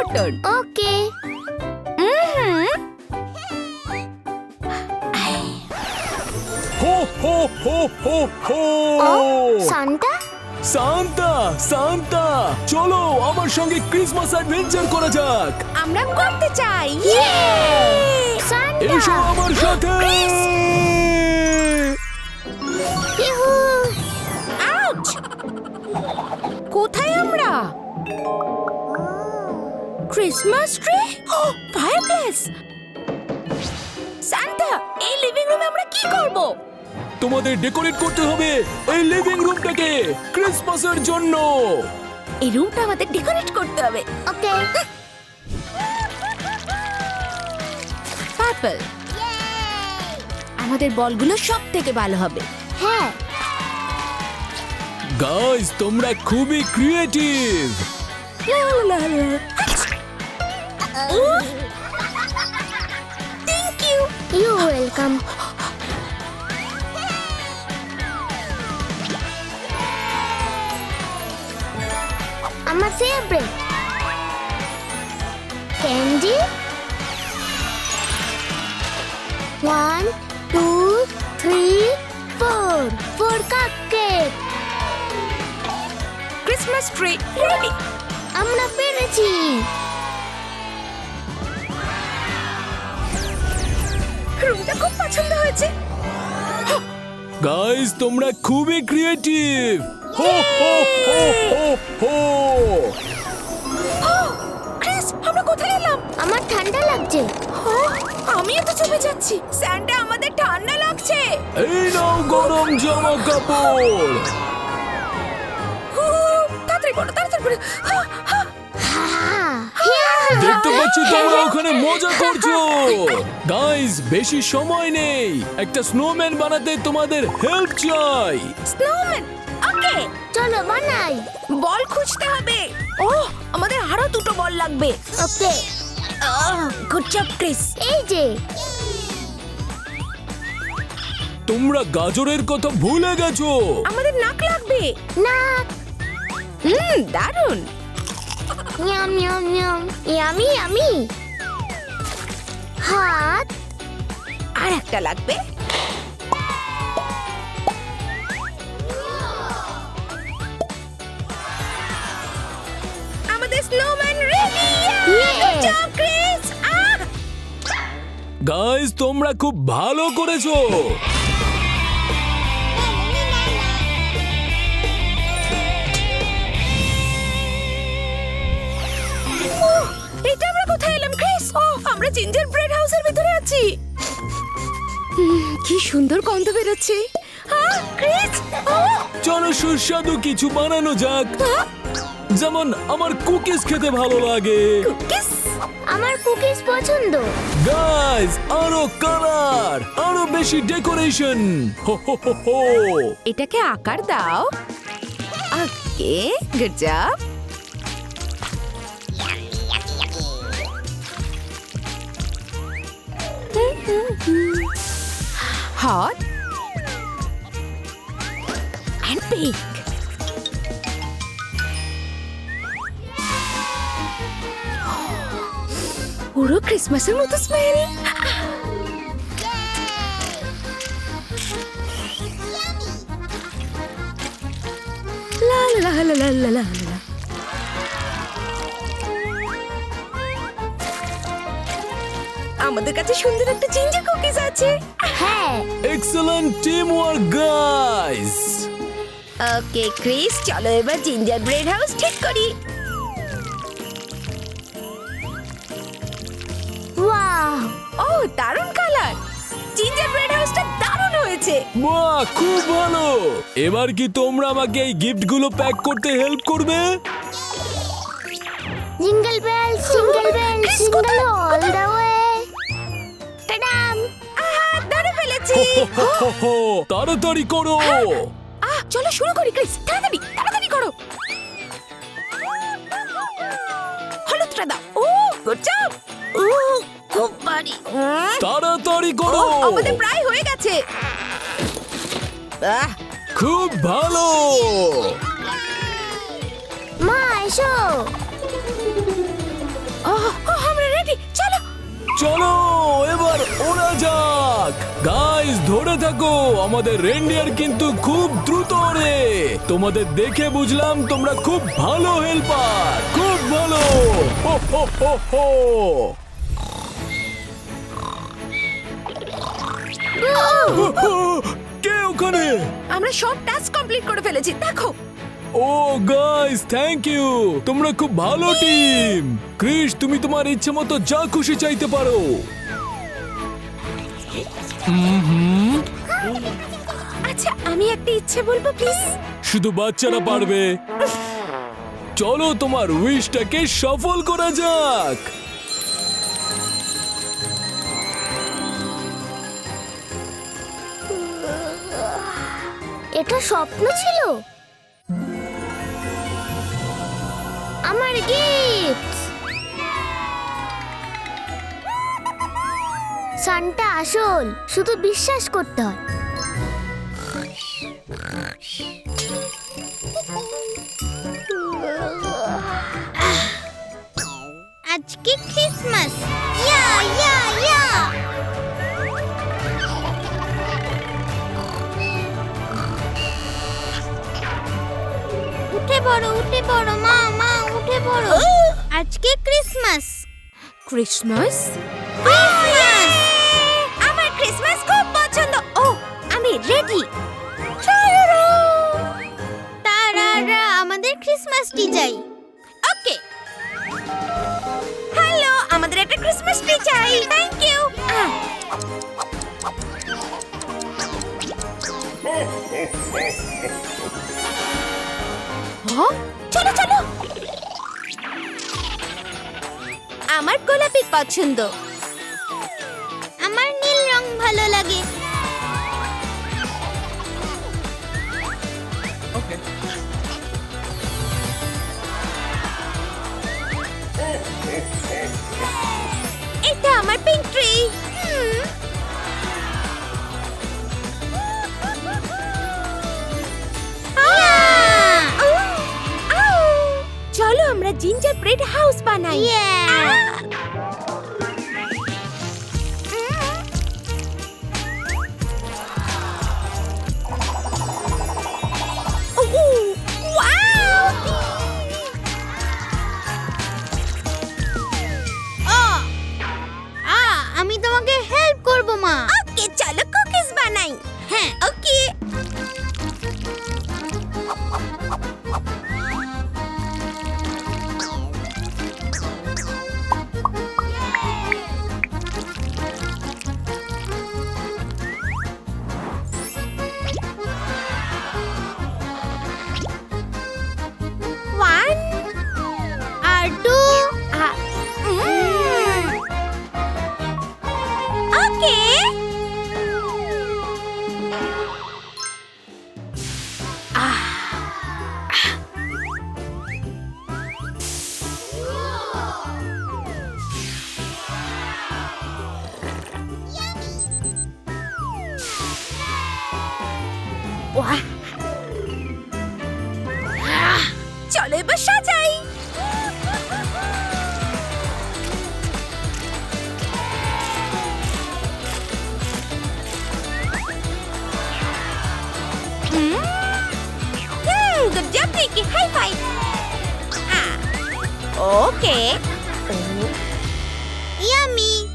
your turn. ওকে হো হো হো হো হো সান্টা সান্তা সান্তা চলো আমার সঙ্গে ক্রিসমাস অ্যাডভেঞ্চার করা যাক। আমরা করতে চাই। এসো আমার সাথে। ক্রিসমাস ট্রি ফায়ারপ্লেস সান্টা এই লিভিং রুমে আমরা কি করব? তোমাদের ডেকোরেট করতে হবে এই লিভিং রুমটাকে ক্রিসমাসের জন্য। এই রুমটা আমাদের ডেকোরেট করতে হবে। ওকে পার্পল আমাদের বলগুলো সব থেকে ভালো হবে। হ্যাঁ। গাইস তোমরা খুবই creative thank you you welcome আমার favourite candy one two three four four cup cake Christmas tree ready আমরা পেরেছি রুমটা খুব পছন্দ হয়েছে। গাইস তোমরা খুবই ক্রিয়েটিভ হো হো হো হো হো! ক্রিস আমরা কোথায় এলাম? আমার ঠান্ডা লাগছে। ও, আমিও তো চলে যাচ্ছি। স্যান্টা আমাদের ঠান্ডা লাগছে। এই নাও গরম জামা কাপড়! হু, তাড়াতাড়ি করো তাড়াতাড়ি করো হা, হা। দেখতে পাচ্ছি তোমরা ওখানে মজা করছ। গাইস বেশি সময় নেই। একটা স্নোম্যান বানাতে তোমাদের হেল্প চাই। স্নোম্যান ওকে চলো বানাই। বল খুঁজতে হবে। ও আমাদের আরও দুটো বল লাগবে। ওকে গুড জব ক্রিস এই যে। তোমরা গাজরের কথা ভুলে গেছো। আমাদের নাক লাগবে। না হুম দারুণ yum yum yum yummy yummy হাত। আর একটা লাগবে। আমাদের স্নোম্যান রেডি গাইস তোমরা খুব ভালো করেছ। আমরা জিঞ্জার ব্রেড হাউসের ভিতরে আছি। কি সুন্দর গন্ধ বেরোচ্ছে। আহ, ক্রিস ও! চলো সুস্বাদু কিছু বানানো যাক। যেমন আমার কুকিজ খেতে ভালো লাগে। আমার কুকিজ পছন্দ। গাইস আরও কালার আরও বেশি ডেকোরেশন। হো হো হো হো। এটাকে আকার দাও। Okay good job hot and bake পুরো ক্রিসমাসের মতো স্মেল লা লা লা লা লা লা আমাদের কাছে সুন্দর একটা জিঞ্জার কুকিজ আছে। হ্যাঁ। Excellent team work guys okay Chris চলো এবার জিঞ্জার ব্রেড হাউস ঠিক করি। ওয়াও ও দারুণ কালার জিঞ্জার ব্রেড হাউসটা দারুণ হয়েছে। বাহ খুব ভালো! এবার কি তোমরা আমাকে এই গিফটগুলো প্যাক করতে হেল্প করবে? জিঙ্গল বেল সিঙ্গেল বেল কোথায়? অল দ্য ওয়ে তাড়াতাড়ি করো চলো শুরু করি ক্রিস তাড়াতাড়ি তাড়াতাড়ি করো হলুদটা দাও ও গুড ও খুব ভারী তাড়াতাড়ি করো আমাদের প্রায় হয়ে গেছে আহ খুব ভালো মা এসো চলো চলো এবার ওরা যাক গাইস ধরে থাকো আমাদের রেন্ডিয়ার কিন্তু খুব দ্রুত রে তোমাদের দেখে বুঝলাম তোমরা খুব ভালো হেল্পার খুব ভালো। হো হো হো হো। কে ওখানে? আমরা সব টাস্ক কমপ্লিট করে ফেলেছি দেখো। ও গাইস থ্যাংক ইউ তোমরা খুব ভালো টিম ক্রিস তুমি তোমার ইচ্ছে মতো যা খুশি চাইতে পারো। আচ্ছা আমি একটা ইচ্ছে বলব প্লিজ শুধু বাচ্চারা পারবে। চলো তোমার উইশটাকে সফল করা যাক। এটা স্বপ্ন ছিল। আমার গিফট সানটা আসল শুধু বিশ্বাস করতে হয়। আজকে ক্রিসমাস। ইয়া ইয়া ইয়া। উঠে পড়ো উঠে পড়ো মা মা উঠে পড়ো। আজকে ক্রিসমাস। ক্রিসমাস? ক্রিসমাস চলো চলো। আমার গোলাপি পছন্দ। আমার নীল রং ভালো লাগে। এটা আমার পিঙ্ক ট্রি চলো আমরা জিঞ্জার ব্রেড হাউস বানাই। আ আমি তোমাকে হেল্প করব মা। ওকে চলো কুকিজ বানাই। হ্যাঁ। ওকে। Ah. Okay. ইয়ামি